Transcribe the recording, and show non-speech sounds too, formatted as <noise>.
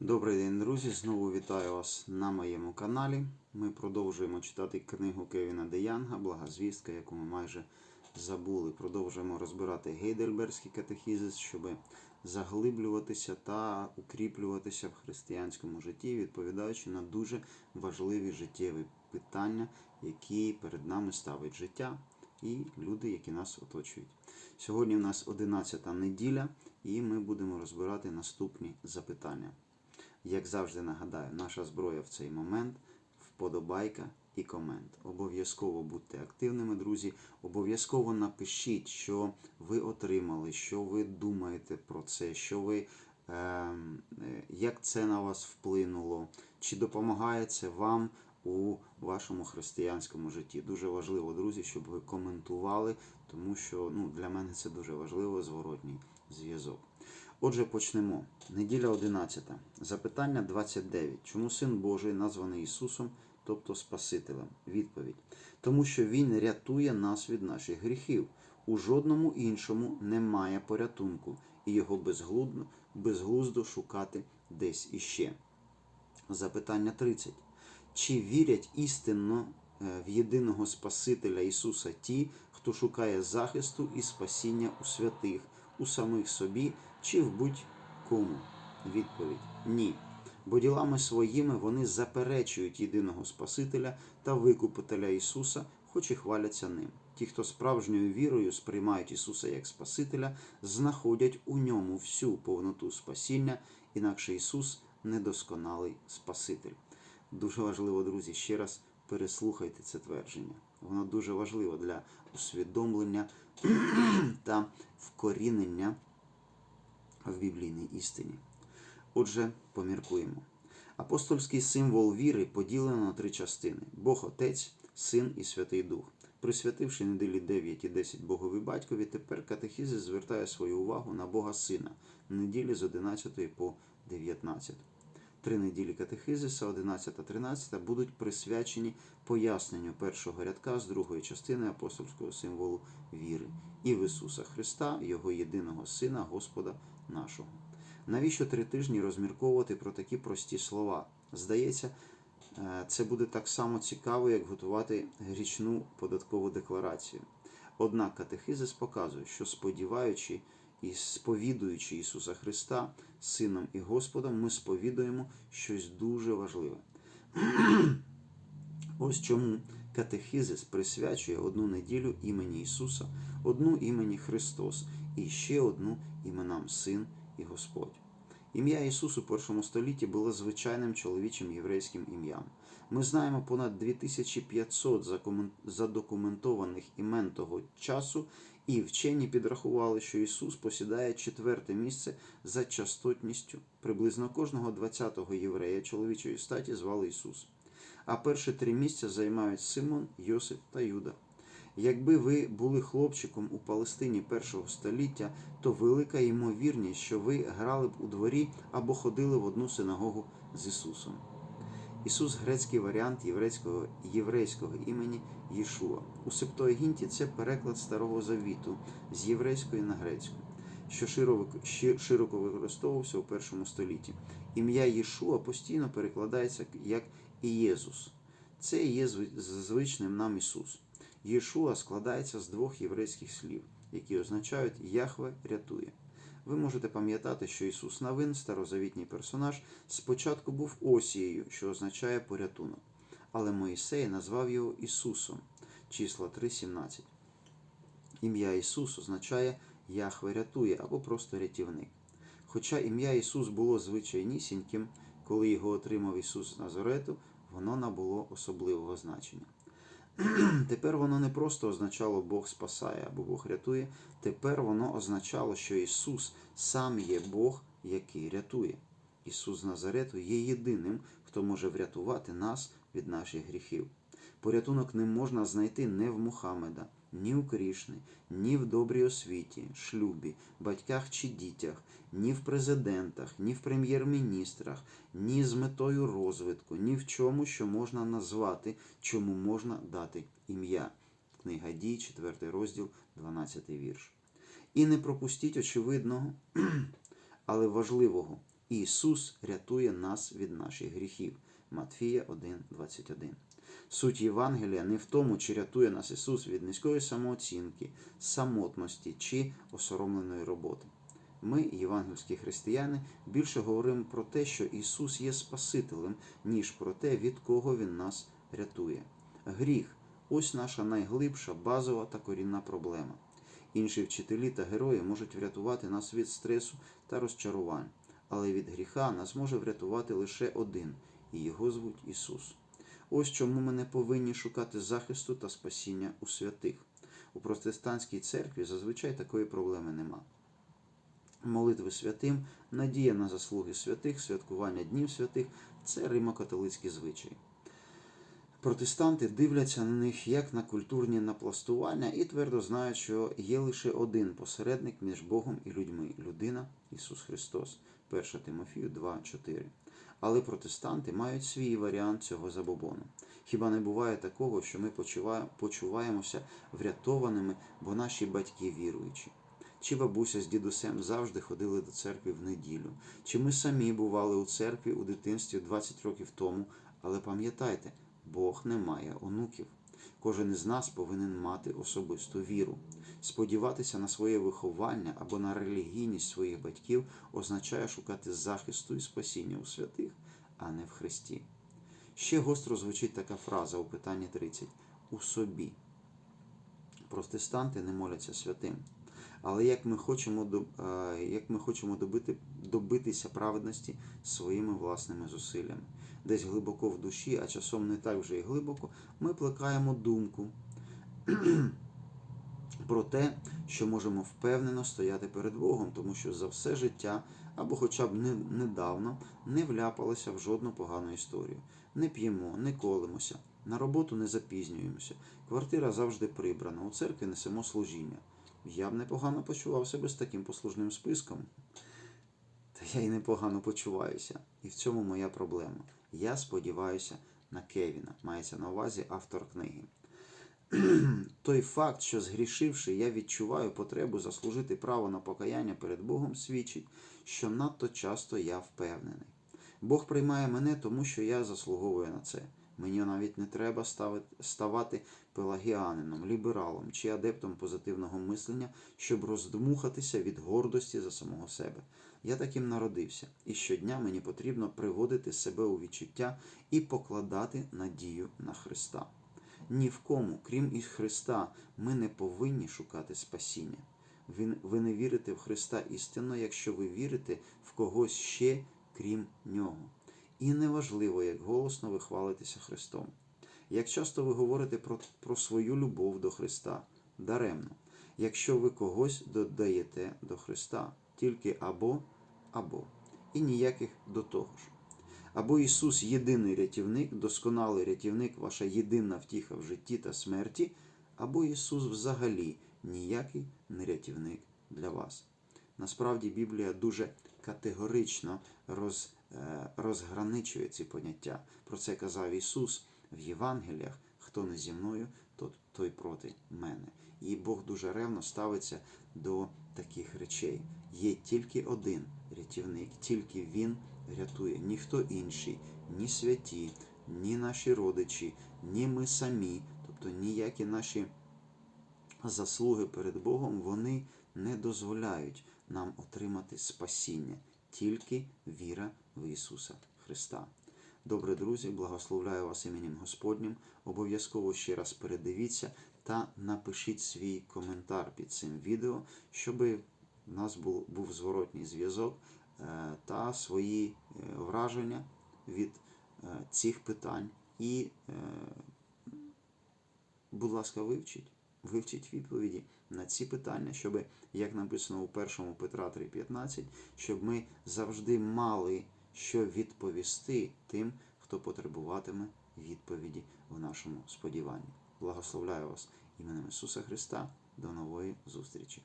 Добрий день, друзі! Знову вітаю вас на моєму каналі. Ми продовжуємо читати книгу Кевіна Де Янга Благозвістка, яку ми майже забули. Продовжуємо розбирати гейдельбергський катехізис, щоб заглиблюватися та укріплюватися в християнському житті, відповідаючи на дуже важливі життєві питання, які перед нами ставить життя і люди, які нас оточують. Сьогодні в нас 11 неділя, і ми будемо розбирати наступні запитання. Як завжди нагадаю, наша зброя в цей момент вподобайка і комент. Обов'язково будьте активними, друзі. Обов'язково напишіть, що ви отримали, що ви думаєте про це, що ви, е, е, як це на вас вплинуло, чи допомагає це вам у вашому християнському житті. Дуже важливо, друзі, щоб ви коментували, тому що ну, для мене це дуже важливо зворотній зв'язок. Отже, почнемо. Неділя 11. Запитання 29. Чому Син Божий названий Ісусом, тобто Спасителем? Відповідь. Тому що Він рятує нас від наших гріхів. У жодному іншому немає порятунку, і його безглуздо, безглуздо шукати десь іще. Запитання 30. Чи вірять істинно е, в єдиного Спасителя Ісуса ті, хто шукає захисту і спасіння у святих, у самих собі чи в будь-кому? Відповідь ні. Бо ділами своїми вони заперечують єдиного Спасителя та Викупителя Ісуса, хоч і хваляться ним. Ті, хто справжньою вірою сприймають Ісуса як Спасителя, знаходять у ньому всю повноту спасіння, інакше Ісус недосконалий Спаситель. Дуже важливо, друзі, ще раз переслухайте це твердження. Воно дуже важливо для усвідомлення <clears throat> та вкорінення в біблійній істині. Отже, поміркуємо. Апостольський символ віри поділено на три частини: Бог Отець, Син і Святий Дух. Присвятивши неділі 9 і 10 Богові батькові, тепер катехізис звертає свою увагу на Бога Сина неділі з 11 по 19. Три неділі катехизиса, 11 та 13, будуть присвячені поясненню першого рядка з другої частини апостольського символу віри і в Ісуса Христа, Його єдиного Сина, Господа нашого. Навіщо три тижні розмірковувати про такі прості слова? Здається, е, це буде так само цікаво, як готувати річну податкову декларацію. Однак катехизис показує, що сподіваючи і сповідуючи Ісуса Христа Сином і Господом, ми сповідуємо щось дуже важливе. <clears throat> Ось чому катехизис присвячує одну неділю імені Ісуса, одну імені Христос і ще одну іменам Син і Господь. Ім'я Ісус у першому столітті було звичайним чоловічим єврейським ім'ям. Ми знаємо понад 2500 задокументованих імен того часу, і вчені підрахували, що Ісус посідає четверте місце за частотністю. Приблизно кожного 20-го єврея чоловічої статі звали Ісус. А перші три місця займають Симон, Йосип та Юда. Якби ви були хлопчиком у Палестині першого століття, то велика ймовірність, що ви грали б у дворі або ходили в одну синагогу з Ісусом. Ісус грецький варіант єврейського єврейського імені Єшуа. У Септуагінті це переклад Старого Завіту з єврейської на грецьку, що широко, використовувався у першому столітті. Ім'я Єшуа постійно перекладається як Ієзус. Це є звичним нам Ісус. Єшуа складається з двох єврейських слів, які означають Яхве рятує. Ви можете пам'ятати, що Ісус Навин, старозавітній персонаж, спочатку був Осією, що означає порятунок. Але Моїсей назвав його Ісусом, числа 3.17. Ім'я Ісус означає Яхве рятує або просто рятівник. Хоча ім'я Ісус було звичайнісіньким, коли його отримав Ісус з Назарету, воно набуло особливого значення. <clears throat> Тепер воно не просто означало Бог спасає або Бог рятує. Тепер воно означало, що Ісус сам є Бог, який рятує. Ісус з Назарету є єдиним, хто може врятувати нас від наших гріхів. Порятунок не можна знайти не в Мухаммеда, ні у Крішни, ні в добрій освіті, шлюбі, батьках чи дітях, ні в президентах, ні в прем'єр-міністрах, ні з метою розвитку, ні в чому, що можна назвати, чому можна дати ім'я. Книга дій, 4 розділ, 12 вірш. І не пропустіть очевидного, <clears throat> але важливого. Ісус рятує нас від наших гріхів. Матфія 1,21. Суть Євангелія не в тому, чи рятує нас Ісус від низької самооцінки, самотності чи осоромленої роботи. Ми, євангельські християни, більше говоримо про те, що Ісус є Спасителем, ніж про те, від кого Він нас рятує. Гріх ось наша найглибша, базова та корінна проблема. Інші вчителі та герої можуть врятувати нас від стресу та розчарувань, але від гріха нас може врятувати лише один, і його звуть Ісус. Ось чому ми не повинні шукати захисту та спасіння у святих. У протестантській церкві зазвичай такої проблеми нема. Молитви святим, надія на заслуги святих, святкування днів святих це римо-католицькі звичаї. Протестанти дивляться на них як на культурні напластування і твердо знають, що є лише один посередник між Богом і людьми людина Ісус Христос. 1 Тимофію 2.4. Але протестанти мають свій варіант цього забобону. Хіба не буває такого, що ми почуваємося врятованими, бо наші батьки віруючі? Чи бабуся з дідусем завжди ходили до церкви в неділю? Чи ми самі бували у церкві у дитинстві 20 років тому? Але пам'ятайте, Бог не має онуків. Кожен із нас повинен мати особисту віру. Сподіватися на своє виховання або на релігійність своїх батьків означає шукати захисту і спасіння у святих, а не в Христі. Ще гостро звучить така фраза у питанні 30 у собі. Протестанти не моляться святим. Але як ми хочемо е, як ми хочемо добити, добитися праведності своїми власними зусиллями, десь глибоко в душі, а часом не так вже і глибоко, ми плекаємо думку <clears throat> про те, що можемо впевнено стояти перед Богом, тому що за все життя або хоча б недавно не вляпалися в жодну погану історію. Не п'ємо, не колимося, на роботу не запізнюємося, квартира завжди прибрана, у церкві несемо служіння. Я б непогано почував себе з таким послужним списком. Та я й непогано почуваюся. І в цьому моя проблема. Я сподіваюся на Кевіна, мається на увазі автор книги. <clears throat> Той факт, що згрішивши, я відчуваю потребу заслужити право на покаяння перед Богом, свідчить, що надто часто я впевнений. Бог приймає мене, тому що я заслуговую на це. Мені навіть не треба ставати пелагіанином, лібералом чи адептом позитивного мислення, щоб роздмухатися від гордості за самого себе. Я таким народився, і щодня мені потрібно приводити себе у відчуття і покладати надію на Христа. Ні в кому, крім і Христа, ми не повинні шукати спасіння. Ви, не вірите в Христа істинно, якщо ви вірите в когось ще, крім Нього. І неважливо, як голосно ви хвалитеся Христом. Як часто ви говорите про, про свою любов до Христа даремно, якщо ви когось додаєте до Христа, тільки або, або, і ніяких до того ж. Або Ісус єдиний рятівник, досконалий рятівник, ваша єдина втіха в житті та смерті, або Ісус взагалі ніякий не рятівник для вас. Насправді Біблія дуже категорично роз, е, розграничує ці поняття. Про це казав Ісус в Євангеліях. Хто не зі мною, то той проти мене. І Бог дуже ревно ставиться до таких речей. Є тільки один рятівник, тільки Він рятує, ніхто інший, ні святі, ні наші родичі, ні ми самі, тобто ніякі наші заслуги перед Богом, вони не дозволяють нам отримати спасіння, тільки віра в Ісуса Христа. Добре, друзі, благословляю вас іменем Господнім. Обов'язково ще раз передивіться та напишіть свій коментар під цим відео, щоб у нас був, зворотній зв'язок е, та свої е, враження від е, цих питань. І, будь ласка, вивчіть, вивчіть відповіді на ці питання, щоб, як написано у 1 Петра 3,15, щоб ми завжди мали що відповісти тим, хто потребуватиме відповіді в нашому сподіванні. Благословляю вас іменем Ісуса Христа. До нової зустрічі!